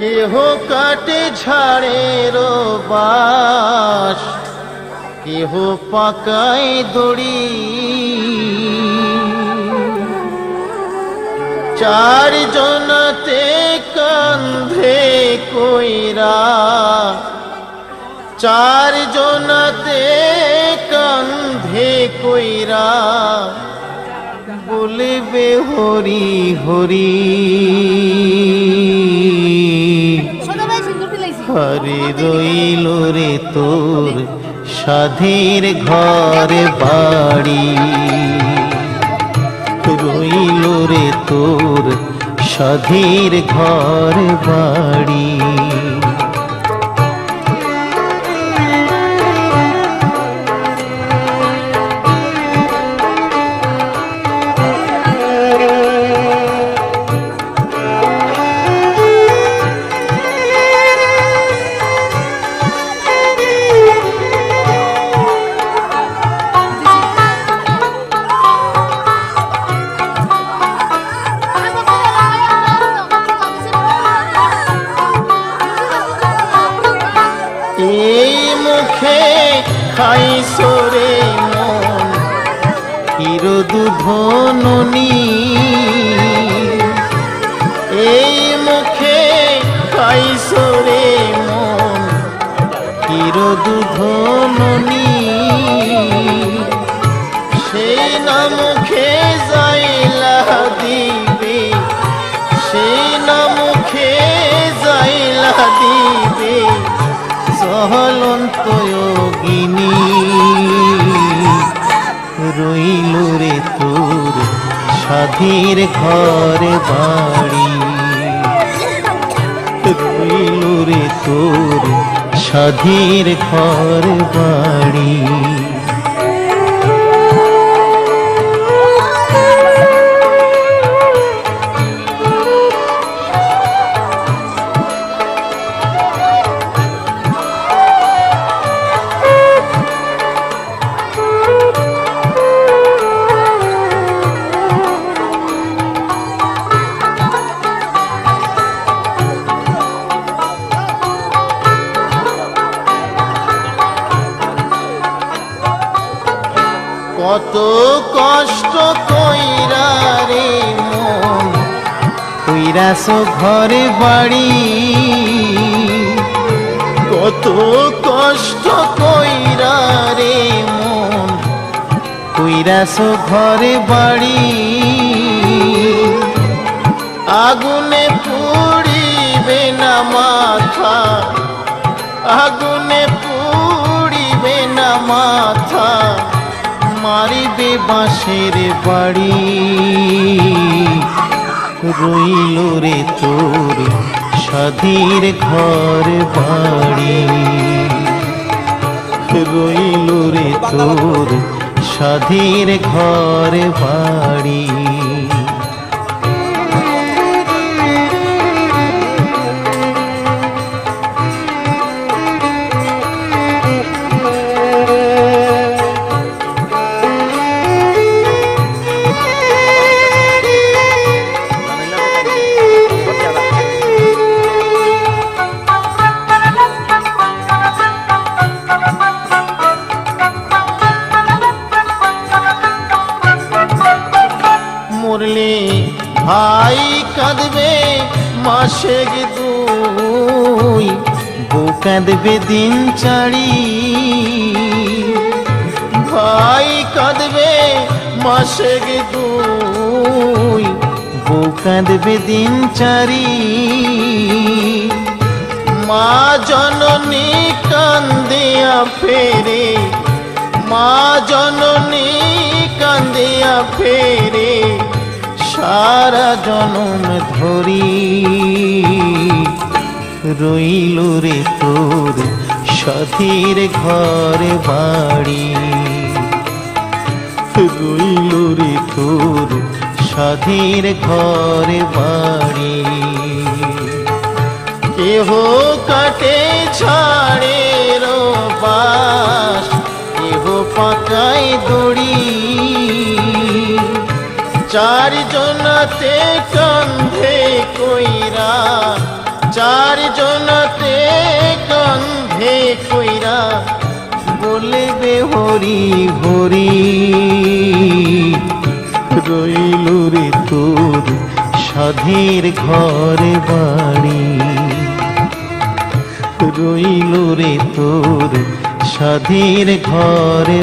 কেহ কাটে ঝাড়ের বাস, কেহ পাকায় দড়ি। চার জনতে কান্ধে কইরা চার জনতে কান্ধে কইরা বলবে হরি হরি। তোর সাধের ঘর বাড়ি। রইল রে তোর সাধের ঘর বাড়ি। মুখে খাই সরে মন। চিরদুধননি এই মুখে খাই সরে মন। চিরদুধননি সেই না মুখে যাইলা দিবে। সেই না মুখে যাইলা দিবে। সহলন্ত যোগিনী রইল রে তোর সাধীর ঘর বাড়ি। রইল রে তোর সাধীর ঘর বাড়ি। কত কষ্ট কইরা রে মন। কইরাস ঘরে বাড়ি। কত কষ্ট কইরা রে মন। কইরাস ঘরে বাড়ি। আগুনে পুড়িবে না মাথা। আগুনে পুড়িবে না মাথা। মারিবে বাঁশের বাড়ি। রইল রে তোর সাধীর ঘর বাড়ি। রইল রে তোর সাধীর ঘর বাড়ি। ভাই কাঁদবে মাসে দুই, বউ কাঁদবে দিন চাড়ি ভাই কাঁদবে মাসে দুই, বউ কাঁদবে দিন চারি। মা জননী কান্দিয়া ফেরে মা জননী কান্দিয়া ফেরে সারা জনম ধরি। রইল রে তোর সাথীর ঘর বাড়ি। রইল রে তোর সাধীর ঘর বাড়ি। কেহ কাটে ছাড়ে বাস, কেহ পাকায় দড়ি। চার জনতে কান্ধে কইরা, চারজনতে কন্ধে কইরা বলবে হরি হরি, রইল রে তোর সাধের ঘরে বাড়ি। রইল রে তোর সাধের ঘরে